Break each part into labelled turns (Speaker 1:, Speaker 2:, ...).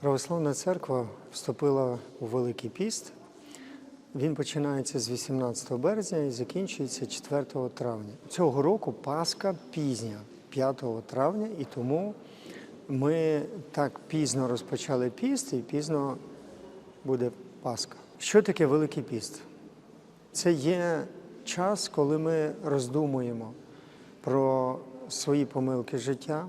Speaker 1: Православна церква вступила у Великий піст. Він починається з 18 березня і закінчується 4 травня. Цього року Пасха пізня, 5 травня, і тому ми так пізно розпочали піст і пізно буде Пасха. Що таке Великий піст? Це є час, коли ми роздумуємо про свої помилки життя,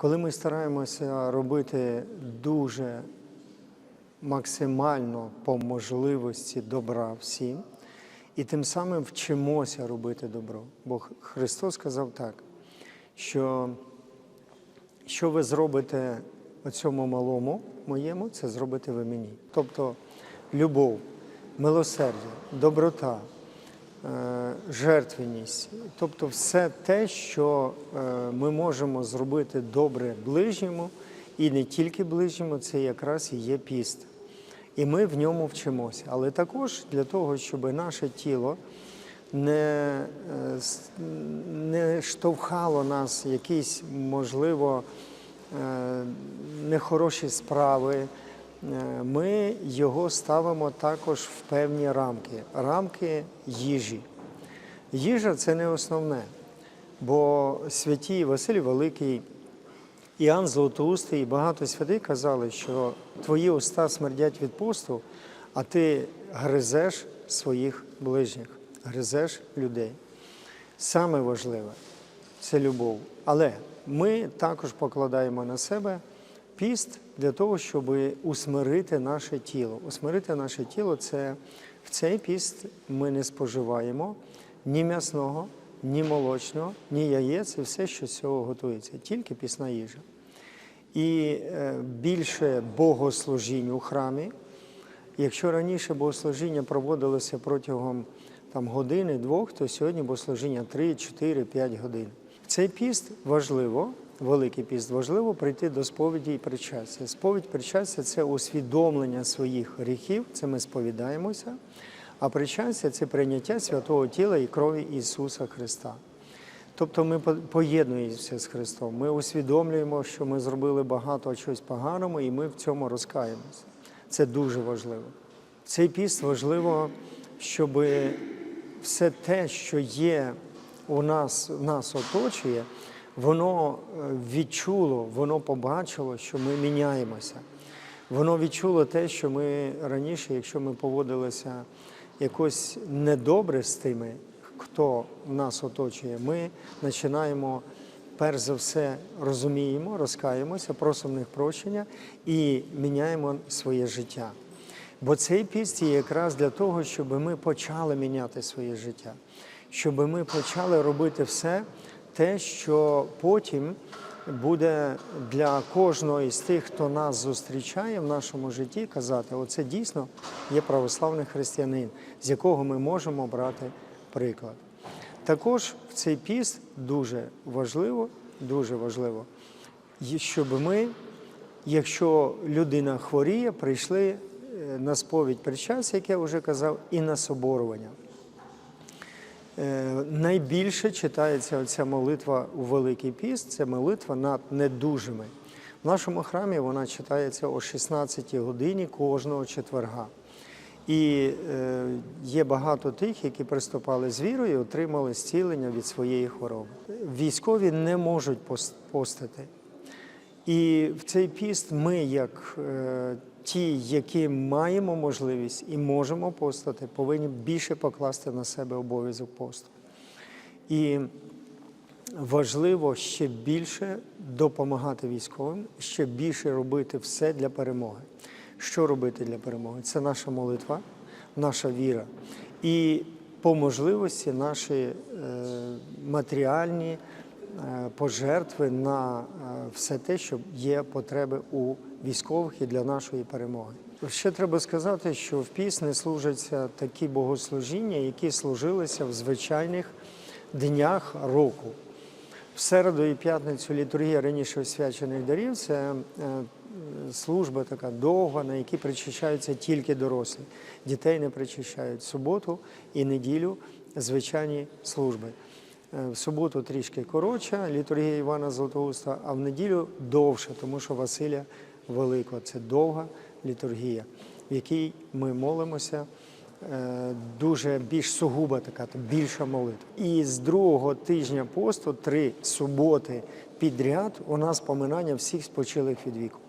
Speaker 1: коли ми стараємося робити дуже максимально по можливості добра всім, і тим самим вчимося робити добро. Бо Христос сказав так, що що ви зробите оцьому малому моєму, це зробите ви мені. Тобто любов, милосердя, доброта, жертвеність, тобто все те, що е, ми можемо зробити добре ближньому, і не тільки ближньому, це якраз і є піст. І ми в ньому вчимося. Але також для того, щоб наше тіло не, е, не штовхало нас якісь, можливо, е, нехороші справи, е, ми його ставимо також в певні рамки, рамки їжі. Їжа це не основне, бо святі Василій Великий, Іоанн Золотоустий і багато святих казали, що твої уста смердять від посту, а ти гризеш своїх ближніх, гризеш людей. Саме важливе це любов. Але ми також покладаємо на себе піст для того, щоб усмирити наше тіло. Усмирити наше тіло це в цей піст ми не споживаємо ні м'ясного, ні молочного, ні яєць, і все, що з цього готується, тільки пісна їжа. І е, більше богослужінь у храмі. Якщо раніше богослужіння проводилося протягом там, години-двох, то сьогодні богослужіння 3, 4, 5 годин. Цей піст важливо, великий піст, важливо прийти до сповіді і причастя. Сповідь причастя це усвідомлення своїх гріхів, це ми сповідаємося, а причастя це прийняття святого тіла і крові Ісуса Христа. Тобто ми поєднуємося з Христом. Ми усвідомлюємо, що ми зробили багато чогось поганого, і ми в цьому розкаємося. Це дуже важливо. Цей піст важливо, щоб все те, що є у нас, нас оточує, воно е, відчуло, воно побачило, що ми міняємося. Воно відчуло те, що ми раніше, якщо ми поводилися якось недобре з тими, хто нас оточує, ми починаємо перш за все розуміємо, розкаємося, просимо них прощення і міняємо своє життя. Бо цей піст є якраз для того, щоб ми почали міняти своє життя, щоб ми почали робити все те, що потім буде для кожного із тих, хто нас зустрічає в нашому житті, казати: оце дійсно є православний християнин, з якого ми можемо брати приклад. Також в цей піст дуже важливо, дуже важливо, щоб ми, якщо людина хворіє, прийшли е, на сповідь причастя, як я вже казав, і на соборування. Е, Найбільше читається оця молитва у Великий піст, це молитва над недужими. В нашому храмі вона читається о 16 годині кожного четверга. І е, є багато тих, які приступали з вірою і отримали зцілення від своєї хвороби. Військові не можуть пос- постити. І в цей піст ми, як е, ті, які маємо можливість і можемо постати, повинні більше покласти на себе обов'язок посту. І важливо ще більше допомагати військовим, ще більше робити все для перемоги. Що робити для перемоги? Це наша молитва, наша віра і по можливості наші е, матеріальні е, пожертви на е, все те, що є потреби у військових і для нашої перемоги. Ще треба сказати, що в пісні служаться такі богослужіння, які служилися в звичайних днях року. В середу і п'ятницю літургія раніше освячених дарів це е, служба така довга, на якій причащаються тільки дорослі. Дітей не причащають. Суботу і неділю звичайні служби. Е, В суботу трішки коротша, літургія Івана Златоуста, а в неділю довше, тому що Василя Великого. Це довга літургія, в якій ми молимося. е, Дуже більш сугуба така, більша молитва. І з другого тижня посту, три суботи підряд, у нас поминання всіх спочилих від віку.